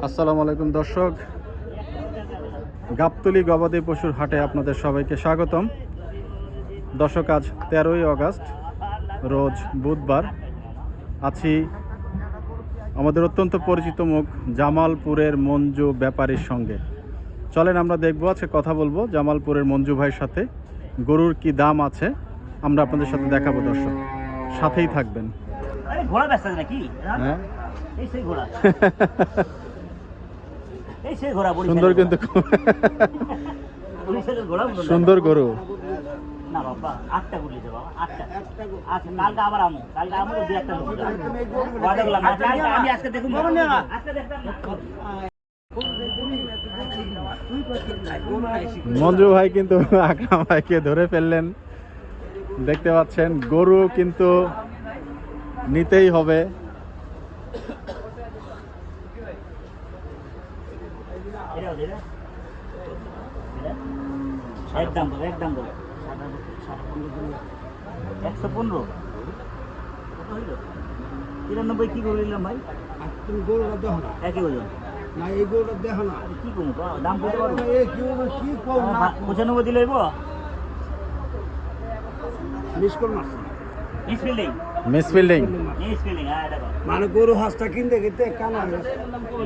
আসসালামু আলাইকুম দর্শক। গাবতলি গবাদি পশুর হাটে আপনাদের সবাইকে স্বাগতম। দর্শক আজ তেরোই আগস্ট রোজ বুধবার। আছি আমাদের অত্যন্ত পরিচিত মুখ জামালপুরের মঞ্জু ব্যাপারীর সঙ্গে। চলেন আমরা দেখব আজকে কথা বলব জামালপুরের মঞ্জু ভাইয়ের সাথে। গরুর কি দাম আছে? আমরা আপনাদের সাথে দেখাবো দর্শক। সাথেই থাকবেন। ঘোড়া ব্যস্ত নাকি? হ্যাঁ। এই সেই ঘোড়া এই সেই ঘোড়া বরিশালের সুন্দর কিন্তু। সুন্দর গরু। না বাবা আটটা গুলি দে আটটা। আচ্ছা কালকে আবার আমু কালকে আমু দুই একটা মুখে ওয়াদা করলাম আজকে আমি আজকে দেখুন আজকে দেখতাম মঞ্জু ভাই কিন্তু আকরাম ভাইকে ধরে ফেললেন। দেখতে পাচ্ছেন গরু কিন্তু নিতেই হবে এটাও দে রে। এটা? একদম বলো একদম বলো। একশো পনেরো। কত হইল? তিরানব্বই কি করে নিলাম ভাই? তুমি গরুটা দেখো না। একই ওজন না এই গরুটা দেখো না। কি কমু দাম কত পারব? কি কম না পঁচানব্বই দিলে হইব? মিস করো না। Miss fielding miss fielding miss fielding হ্যাঁ দেখো। মানে গরু হাঁসটা কিনতে কিনতে কানা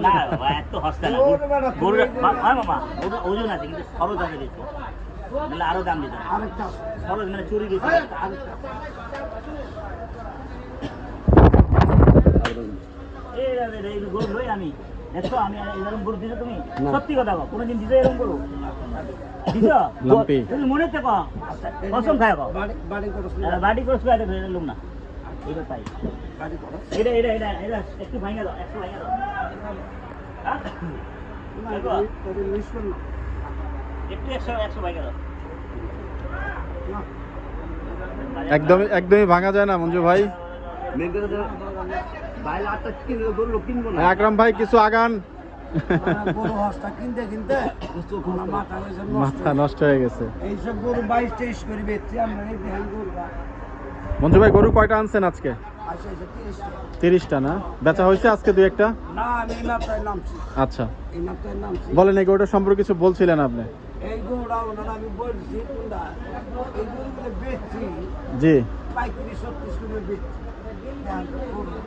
না এত হস্তা না গরুর মামা ওজন আছে কিন্তু খরচ আছে নাহলে আরও দাম দিত আরেকটা। আছে, খরচ মানে চুরি বেশি। এই গরু লই আমি। দেখছ আমি এরকম গরু দিছো তুমি? সত্যি কথা কও কোনোদিন দিছো এরকম গরু? দিছো। তুমি মনে থেকে কসম খায় কও। বাড়ি বাড়ি করো আর বাড়ি করে শুয়ে দেখো এটা না। এটা তাই। এটা এটা এটা এটা একটু ভাঙা দাও একটু ভাঙা হ্যাঁ? দেখো, একটু একশো একশো ভাঙা দাও। একদমই একদমই ভাঙা যায় না মঞ্জু ভাই। আকরাম ভাই কিছু আগান। মাথা নষ্ট হয়ে গেছে। মঞ্জু ভাই গরু কয়টা আনছেন আজকে। তিরিশটা না? বেচা হয়েছে আজকে দু একটা? আচ্ছা। বলেন এই গরুটা সম্পর্কে কিছু বলছিলেন আপনি? এই গরুটা ওনারা আমি বলছি কোনটা এই গরুগুলো বেচছি জি। পাইকারি ছত্রিশ করে বেচছি।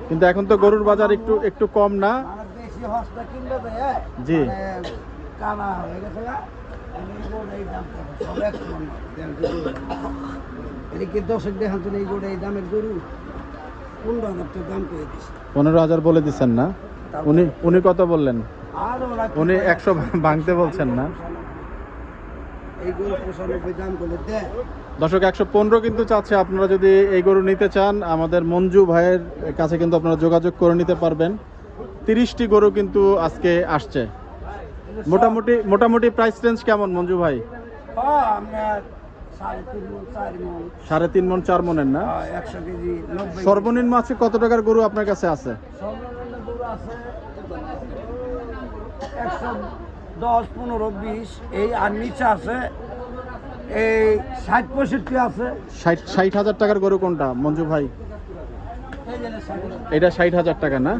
কিন্তু এখন তো গরুর বাজার একটু একটু কম না? মানে বেশি হস্তা কিনলে তো হ্যাঁ? জি। মানে কানা হয়ে গেছে না পনেরো হাজার বলে দিচ্ছেন না? উনি উনি কত বললেন? আর উনি একশো ভাঙতে বলছেন না এই গরু পঁচানব্বই দাম করলে দেয় দর্শক একশো পনেরো কিন্তু চাচ্ছে। আপনারা যদি এই গরু নিতে চান আমাদের মঞ্জু ভাইয়ের কাছে কিন্তু আপনারা যোগাযোগ করে নিতে পারবেন। তিরিশটি গরু কিন্তু আজকে আসছে। মোটামুটি মোটামুটি প্রাইস রেঞ্জ কেমন মঞ্জু ভাই? হ্যাঁ সাড়ে তিন মন চার মন। মন মনের না? হ্যাঁ, সর্বনিম্ন আছে কত টাকার গরু আপনার কাছে আছে? দশ পনেরো বিশ এই আর নিচে আছে এই ষাট পঁয়ষট্টি আছে। ষাট ষাট হাজার টাকার গরু কোনটা মঞ্জু ভাই? এটা ষাট হাজার টাকা না?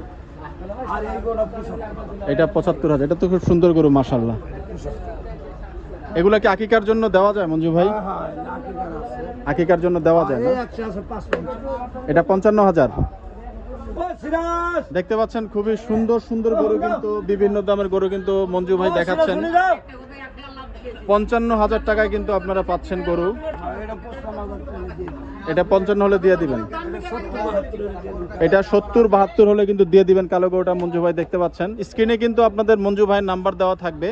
এটা পঁচাত্তর হাজার এটা তো খুব সুন্দর গরু মাসাল্লাহ এগুলা কি আকিকার জন্য দেওয়া যায় মঞ্জু ভাই? হ্যাঁ হ্যাঁ আকিকার জন্য দেওয়া যায় না? এটা পঞ্চান্ন হাজার। দেখতে পাচ্ছেন খুবই সুন্দর সুন্দর গরু কিন্তু বিভিন্ন দামের গরু কিন্তু মঞ্জু ভাই দেখাচ্ছেন। পঞ্চান্ন হাজার টাকায় কিন্তু আপনারা পাচ্ছেন গরু। এটা পঞ্চান্ন হলে দিয়ে দিবেন। এটা সত্তর বাহাত্তর হলে কিন্তু দিয়ে দিবেন কালো গরুটা মঞ্জু ভাই দেখতে পাচ্ছেন। স্ক্রিনে কিন্তু আপনাদের মঞ্জু ভাইয়ের নাম্বার দেওয়া থাকবে।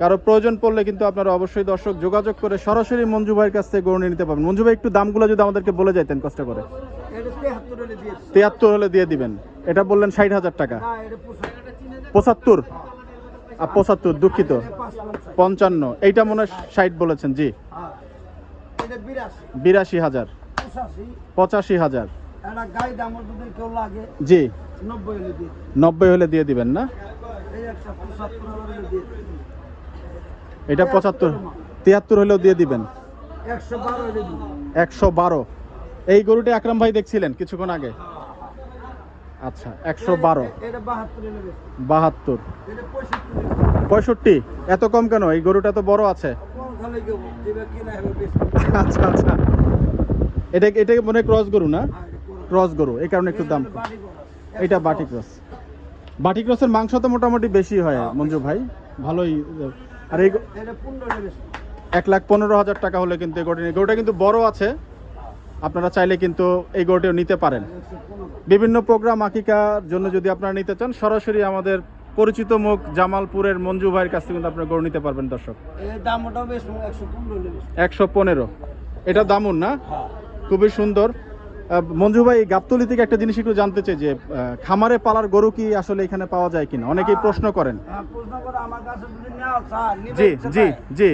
কারও প্রয়োজন পড়লে কিন্তু আপনারা অবশ্যই দর্শক যোগাযোগ করে সরাসরি মঞ্জু ভাইয়ের কাছ থেকে গরু নিয়ে নিতে পারবেন। মঞ্জু ভাই একটু দামগুলো যদি আমাদেরকে বলে যাইতেন কষ্ট করে। তিয়াত্তর হলে দিয়ে দিবেন। এটা বললেন ষাট হাজার টাকা। পঁচাত্তর। পঁচাত্তর? দুঃখিত। পঞ্চান্ন। এইটা মনে হয় ষাট বলেছেন জি। হ্যাঁ বিরাশি। হাজার। পঁচাশি। হাজার। জি। নব্বই হলে দিয়ে দিবেন। না। এটা পঁচাত্তর। তিয়াত্তর হলেও দিয়ে দিবেন। একশো বারো। এই গরুটা আকরাম ভাই দেখছিলেন কিছুক্ষণ আগে? আচ্ছা একশো বারো। বাহাত্তর। পঁয়ষট্টি? এত কম কেন? এই গরুটা তো বড় আছে। আচ্ছা আচ্ছা। এটা এটা মনে ক্রস গরু না। ক্রস গরু, এই কারণে একটু দাম এটা। বাটি ক্রস। বাটি ক্রসের মাংস তো মোটামুটি বেশি হয়, মঞ্জু ভাই। ভালোই, আর এই এক লাখ পনেরো হাজার টাকা হলে কিন্তু গরুটা কিন্তু বড় আছে। আপনারা চাইলে কিন্তু এই গরুটিও নিতে পারেন। বিভিন্ন প্রোগ্রাম আকিকার জন্য যদি আপনারা নিতে চান সরাসরি আমাদের পরিচিত মুখ জামালপুরের মঞ্জু ভাইয়ের কাছ থেকে কিন্তু আপনারা গরু নিতে পারবেন দর্শক। একশো পনেরো এটা দামুন না? হ্যাঁ। খুবই সুন্দর। মঞ্জু ভাই গাবতলি থেকে একটা জিনিস একটু জানতে চাই যে খামারে পালার গরু কি আসলে এখানে পাওয়া যায় কিনা? অনেকেই প্রশ্ন করেন। হ্যাঁ, প্রশ্ন করে আমার কাছে যদি নেওয়া চায়, নিবে জি, জি, জি।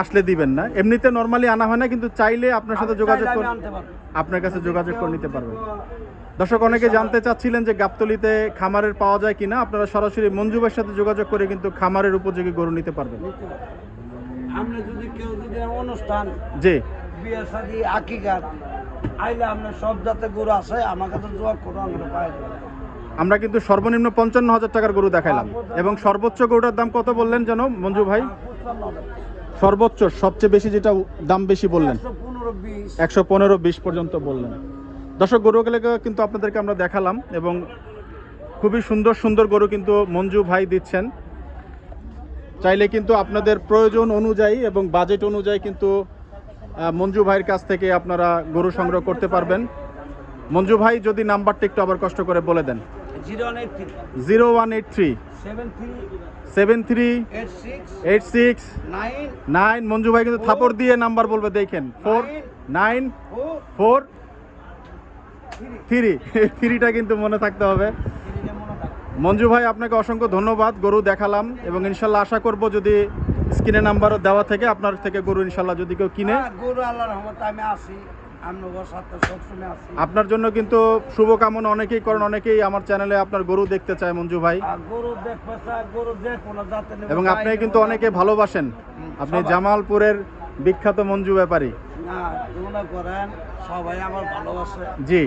আসলে দিবেন না। এমনিতে নর্মালি আনা হয় না কিন্তু চাইলে আপনার সাথে যোগাযোগ করে। আপনার কাছে যোগাযোগ করে নিতে পারবেন। দর্শক অনেকে জানতে চাচ্ছিলেন যে গাবতলিতে খামারের পাওয়া যায় কিনা। আপনারা সরাসরি মঞ্জু ভাইয়ের সাথে যোগাযোগ করে কিন্তু খামারের উপযোগী গরু নিতে পারবেন। আপনি যদি কেউ যদি অনুষ্ঠান জি। বিয়ে শাদি আকিকার আইলে আপনার সব জাতের গরু আছে আমার কাছে জবাব করো আমরা পাই। আমরা কিন্তু সর্বনিম্ন পঞ্চান্ন হাজার টাকার গরু দেখাইলাম। এবং সর্বোচ্চ গরুটার দাম কত বললেন যেন মঞ্জু ভাই। সর্বোচ্চ, সবচেয়ে বেশি যেটা দাম বেশি বললেন? একশো পনেরো বিশ পর্যন্ত বললেন। দর্শক গরুগুলোকে কিন্তু আপনাদেরকে আমরা দেখালাম এবং খুবই সুন্দর সুন্দর গরু কিন্তু মঞ্জু ভাই দিচ্ছেন। চাইলে কিন্তু আপনাদের প্রয়োজন অনুযায়ী এবং বাজেট অনুযায়ী কিন্তু মঞ্জু ভাইয়ের কাছ থেকে আপনারা গরু সংগ্রহ করতে পারবেন। মঞ্জু ভাই, যদি নাম্বারটা একটু আবার কষ্ট করে বলে দেন। Zero one eight three. Seven three. Eight six. Nine. Manju ভাই কিন্তু থাপড় দিয়ে নাম্বার বলবে দেখেন। Four nine. Four. Three. Three. থ্রিটা কিন্তু মনে থাকতে হবে। মঞ্জু ভাই আপনাকে অসংখ্য ধন্যবাদ। গরু দেখালাম এবং ইনশাল্লাহ আশা করব যদি স্ক্রিনে নাম্বারও দেওয়া থেকে আপনার থেকে গরু ইনশাল্লাহ যদি কেউ কিনে। হ্যাঁ, গরু রহমতে আমি আসি। আসি আপনার জন্য কিন্তু শুভকামনা অনেকেই করেন অনেকেই আমার চ্যানেলে আপনার গরু দেখতে চায় মঞ্জু ভাই। এবং আপনি কিন্তু অনেকে ভালোবাসেন। আপনি জামালপুরের বিখ্যাত মঞ্জু ব্যাপারী। সবাই আমার ভালোবাসে। জি।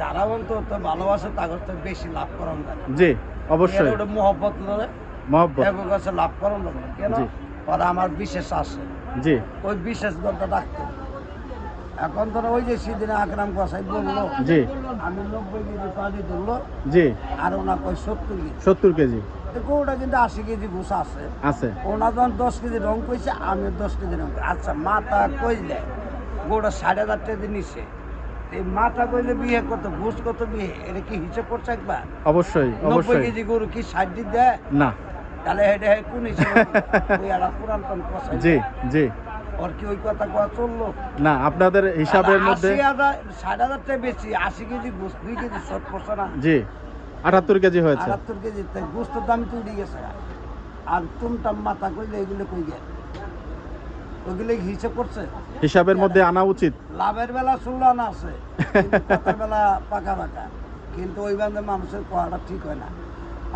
যারা অন্তত ভালোবাসে তাদের তো বেশি লাভ করান জি অবশ্যই। ওটা মোহব্বত লড়ে মহব্বত। এগো কাছে লাভ করান কেন? ওরা আমার বিশেষ আছে জি। ওই বিশেষ গল্পটা রাখতো এখন ধরো ওই যে সেদিনে আকরাম কসাই বলল জি। আমি নব্বই কেজি পানি ধরলো জি। আর ওনা কই সত্তর কেজি। সত্তর কেজি। গরুটা কিন্তু আশি কেজি ঘুষা আছে। আছে। ওনা যখন দশ কেজি রং কইছে আমি দশ কেজি রং আচ্ছা মাথা কই দেয় গরুটা সাড়ে হাজার টাকা নিছে। এই মাথা কইলে বিয়ে কত ঘুষ কত বিয়ে? এটা কি হিসেব করছে একবার? অবশ্যই নব্বই কেজি গরু কি ষাট দিন দেয় না। তাহলে হেডে কোন হিসেবে? কষাই জি জি। ওর কি ওই কথা কয়া চলল? না আপনাদের হিসাবের মধ্যে হাজার ষাট হাজার টাকা বেশি আশি কেজি দুই কেজি শর্ট পড়ছে না জি আটাত্তর কেজি হয়েছে। আটাত্তর কেজি গোস্তের দাম তো উঠে গেছে। আর মাথা এগুলো কই ওগুলো কি করছে? হিসাবের মধ্যে আনা উচিত। লাভের বেলা সুলান আছে কিন্তু বেলা পাকা পাকা। কিন্তু ওই বান্ধে মানুষের কোয়াটা ঠিক হয় না।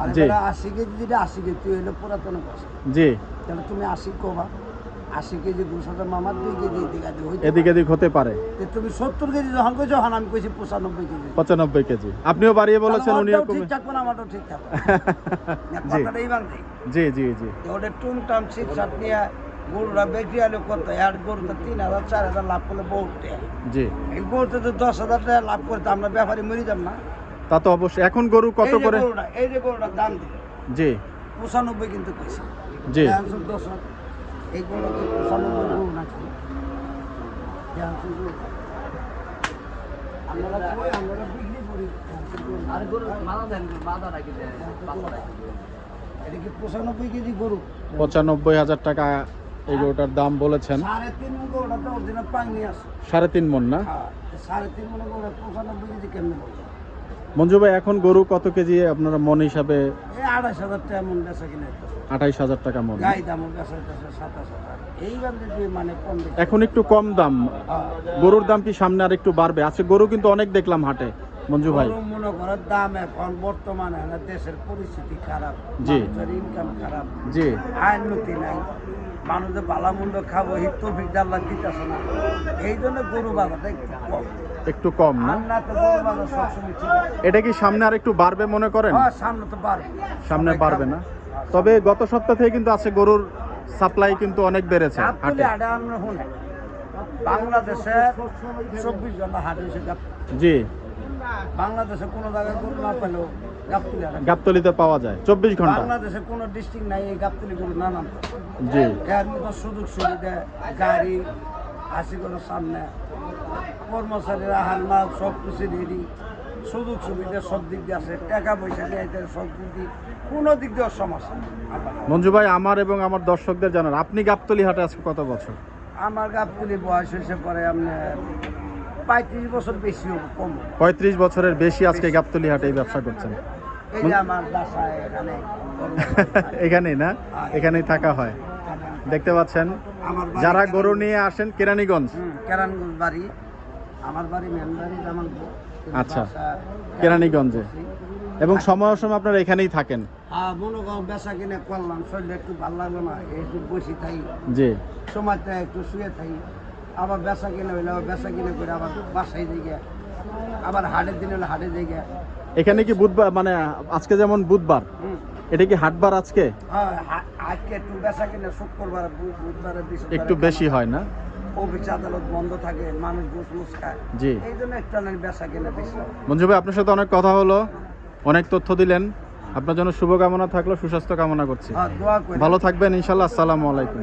আর। আশি কেজি যেটা আশি কেজি তুই পুরাতন কথা জি। তাহলে তুমি আশি কবা। আশি কেজি দুশো মামার দুই কেজি এদিক এদিক এদিক হতে পারে। তুমি সত্তর কেজি যখন কইছো আমি কইছি পঁচানব্বই কেজি। পঁচানব্বই কেজি। আপনিও বাড়িয়ে বলেছেন উনিও কমে কথাটা জি জি জি। ওটা নিয়ে গরুরা বিক্রি কত এক গরুতে তিন হাজার চার হাজার লাভ করলে বহুত জি। এই গরুতে তো দশ হাজার টাকা লাভ করতে আমরা ব্যাপারে মরি যাব না। তা তো অবশ্যই। এখন গরু কত করে? এই যে দাম জি। পঁচানব্বই কিন্তু কইছে জি। দশ হাজার। এই গরুটা পঁচানব্বই নাকি? আমরা কই আমরা বিক্রি করি। আর গরু মাথা দেন মাথা রাখি দেন এটা কি পঁচানব্বই কেজি গরু? পঁচানব্বই হাজার টাকা এই গরুটার দাম বলেছেন। সাড়ে তিন মন আছে। সাড়ে তিন মন না? হ্যাঁ, সাড়ে তিন মনে গরু পঁচানব্বই কেজি কেমনে? মঞ্জু ভাই এখন গরু কত কেজি আপনারা মন হিসাবে? এই হাজার টাকা মন বেচা কিনে আঠাইশ হাজার টাকা মন। গাই সাতাশ মানে এখন একটু কম দাম। হ্যাঁ। গরুর দাম কি সামনে আর একটু বাড়বে? আজকে গরু কিন্তু অনেক দেখলাম হাটে মঞ্জু ভাই। মনে করার দাম এখন বর্তমানে দেশের পরিস্থিতি খারাপ জি। ইনকাম খারাপ। নাই। মানুষের খাব তফিক ডাল্লা দিতেছে না। এই জন্য গরু বাজারটা একটু কম। একটু কম না। এটা কি সামনে আর একটু বাড়বে মনে করেন? হ্যাঁ সামনে তো পারবে সামনে বাড়বে না। তবে গত সপ্তাহ থেকে কিন্তু আছে গরুর সাপ্লাই কিন্তু অনেক বেড়েছে বাংলাদেশে চব্বিশ ঘণ্টা হাট জি। বাংলাদেশে কোনো জায়গায় গরু না পেলেও গাবতলিতে পাওয়া যায়। চব্বিশ ঘণ্টা। বাংলাদেশে কোনো ডিস্ট্রিক্ট নাই এই গাবতলি গরু না নাম। জি। সুযোগ সুবিধা গাড়ি হাসি সামনে কর্মচারীরা আহার মাল সব কিছু রেডি সুযোগ সুবিধা সব দিক দিয়ে আছে। টাকা পয়সা দিয়ে সব দিক দিয়ে। কোনো দিক দিয়ে সমস্যা। মঞ্জু ভাই আমার এবং আমার দর্শকদের জানান আপনি গাবতলি হাটে আজকে কত বছর? আমার গাবতলি বয়স হয়েছে পরে আপনি পঁয়ত্রিশ বছর বেশি কম পঁয়ত্রিশ বছরের বেশি আজকে গাবতলি হাটে এই ব্যবসা করছেন। এখানেই না? এখানেই থাকা হয়। দেখতে পাচ্ছেন যারা গরু নিয়ে আসেন কেরানীগঞ্জ। কেরানগঞ্জ বাড়ি। আমার বাড়ি বাড়ি জামালপুর। আচ্ছা। কেরানীগঞ্জে। এবং সময় সময় আপনারা এখানেই থাকেন? হ্যাঁ মনে করো বেচা কিনে করলাম শরীরে একটু ভালো লাগল না একটু বসে থাই জি। সময়টা একটু শুয়ে থাই আবার বেচা কিনে হইলে আবার বেচা কিনে করে আবার বাসায় আবার হাটের দিন হলে হাটে যাই গিয়া এখানে কি বুধবার মানে আজকে যেমন বুধবার এটা কি হাটবার আজকে? হ্যাঁ আজকে একটু বেচা কিনে শুক্রবার একটু বেশি হয় না? অফিস আদালত বন্ধ থাকে মানুষ ঘুষ মুস খায়। জি। এই জন্য একটু অনেক বেচা কিনে বেশি। মঞ্জু ভাই আপনার সাথে অনেক কথা হলো অনেক তথ্য দিলেন। আপনার জন্য শুভকামনা থাকল সুস্বাস্থ্য কামনা করছি। হ্যাঁ ভালো থাকবেন ইনশাল্লাহ আসসালামু আলাইকুম।